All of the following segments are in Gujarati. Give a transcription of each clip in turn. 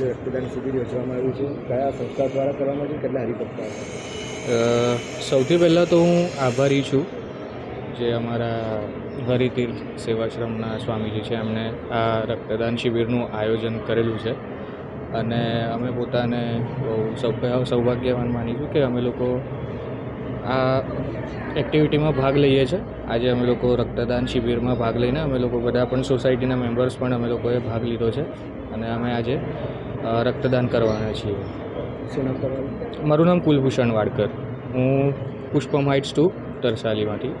રોજ રક્તદાન શિબિર યોજવામાં આવ્યું છે, કયા સંસ્થા દ્વારા કરવામાં આવ્યું કેટલા હરિભક્તો સૌથી પહેલાં તો હું આભારી છું જે અમારા હરિતીર્થ સેવાશ્રમના સ્વામીજી છે એમણે આ રક્તદાન શિબિરનું આયોજન કરેલું છે. અને અમે પોતાને બહુ સૌ- સૌભાગ્યવાન માનીશું કે અમે લોકો આ એક્ટિવિટીમાં ભાગ લઈએ છીએ આજે અમે લોકો રક્તદાન શિબિરમાં ભાગ લઈને અમે લોકો બધા પણ સોસાયટીના મેમ્બર્સ પણ અમે લોકોએ ભાગ લીધો છે. અને અમે આજે રક્તદાન કરવાના છીએ. શું નામ તમારું મારું નામ કુલભૂષણ વાડકર. હું પુષ્પમ હાઇટ્સ ટુ તરસાલીમાંથી.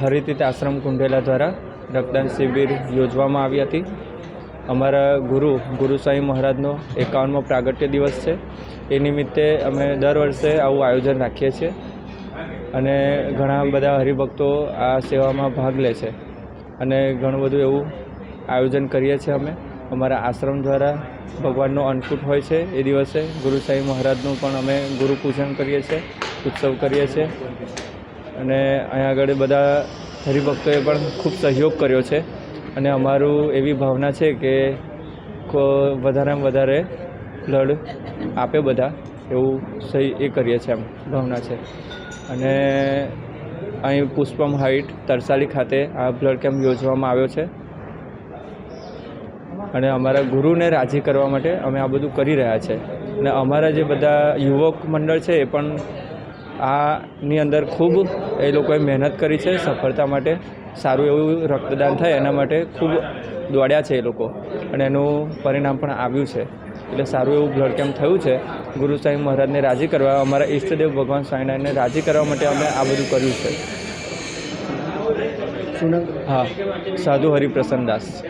હરિતિત આશ્રમ કુંડેલા દ્વારા રક્તદાન શિબિર યોજવામાં આવી હતી. અમારા ગુરુ ગુરુ સાંઈ મહારાજનો એકાવનમો પ્રાગટ્ય દિવસ છે. એ નિમિત્તે અમે દર વર્ષે આવું આયોજન રાખીએ છીએ. અને ઘણા બધા હરિભક્તો આ સેવામાં ભાગ લે છે. અને ઘણું બધું એવું આયોજન કરીએ છીએ અમે. અમારા આશ્રમ દ્વારા ભગવાનનો અન્નકૂટ હોય છે. એ દિવસે ગુરુ સાંઈ મહારાજનું પણ અમે ગુરુ પૂજન કરીએ છીએ, ઉત્સવ કરીએ છીએ. અને અહીંયા આગળ બધા હરિભક્તોએ પણ ખૂબ સહયોગ કર્યો છે. અને અમારું એવી ભાવના છે કે વધારેમાં વધારે બ્લડ આપે બધા, એવું સહી એ કરીએ છીએ એમ ભાવના છે. અને અહીં પુષ્પમ હાઇટ તરસાલી ખાતે આ બ્લડ કેમ્પ યોજવામાં આવ્યો છે. અને અમારા ગુરુને રાજી કરવા માટે અમે આ બધું કરી રહ્યા છે. અને અમારા જે બધા યુવક મંડળ છે એ પણ આની અંદર ખૂબ એ લોકોએ મહેનત કરી છે સફળતા માટે સારું એવું રક્તદાન થાય એના માટે ખૂબ દોડ્યા છે એ લોકો. અને એનું પરિણામ પણ આવ્યું છે. એટલે સારું એવું બ્લડ કેમ્પ થયું છે. ગુરુ સાહેબ મહારાજને રાજી કરવા અમારા ઈષ્ટદેવ ભગવાન સ્વામિનારાયણને રાજી કરવા માટે અમે આ બધું કર્યું છે. હા સાધુ હરિપ્રસન્ન દાસ.